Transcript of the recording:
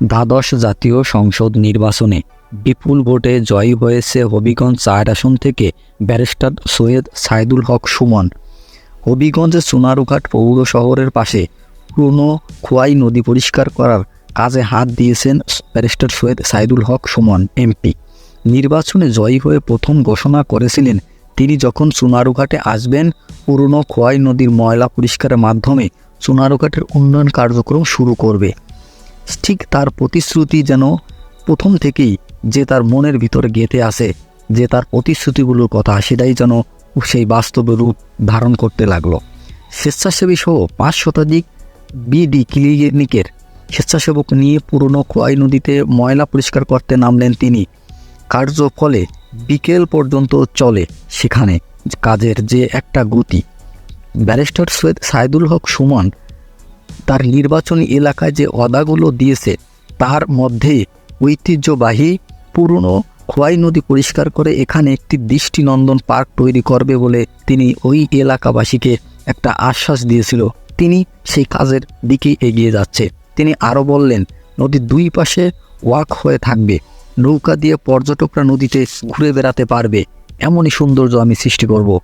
দ্বাদশ জাতীয় সংসদ নির্বাচনে বিপুল ভোটে জয়ী হয়েছে হবিগঞ্জ চার আসন থেকে ব্যারিস্টার সৈয়দ সাইদুল হক সুমন। হবিগঞ্জের সোনারুঘাট পৌর শহরের পাশে পুরনো খোয়াই নদী পরিষ্কার করার কাজে হাত দিয়েছেন ব্যারিস্টার সৈয়দ সাইদুল হক সুমন, এমপি। নির্বাচনে জয়ী হয়ে প্রথম ঘোষণা করেছিলেন তিনি যখন সোনারুঘাটে আসবেন, পুরনো খোয়াই নদীর ময়লা পরিষ্কারের মাধ্যমে সোনারুঘাটের উন্নয়ন কার্যক্রম শুরু করবে। ঠিক তার প্রতিশ্রুতি যেন প্রথম থেকেই যে তার মনের ভিতরে গেঁথে আসে, যে তার প্রতিশ্রুতিগুলোর কথা, সেটাই যেন সেই বাস্তবে রূপ ধারণ করতে লাগল। স্বেচ্ছাসেবী সহ পাঁচ শতাধিক বিডি ক্লিনিকের স্বেচ্ছাসেবক নিয়ে পুরনো খোয়াই নদীতে ময়লা পরিষ্কার করতে নামলেন তিনি। কার্য ফলে বিকেল পর্যন্ত চলে সেখানে কাজের যে একটা গতি। ব্যারিস্টার সৈয়দ সাইদুল হক সুমন তার নির্বাচনী এলাকায় যে অদাগুলো দিয়েছে তার মধ্যে ঐতিহ্যবাহী পুরনো খোয়াই নদী পরিষ্কার করে এখানে একটি দৃষ্টিনন্দন পার্ক তৈরি করবে বলে তিনি ওই এলাকাবাসীকে একটা আশ্বাস দিয়েছিল। তিনি সেই কাজের দিকে এগিয়ে যাচ্ছে। তিনি আরও বললেন, নদীর দুই পাশে ওয়াক হয়ে থাকবে। নৌকা দিয়ে পর্যটকরা নদীতে ঘুরে বেড়াতে পারবে। এমনই সৌন্দর্য আমি সৃষ্টি করব।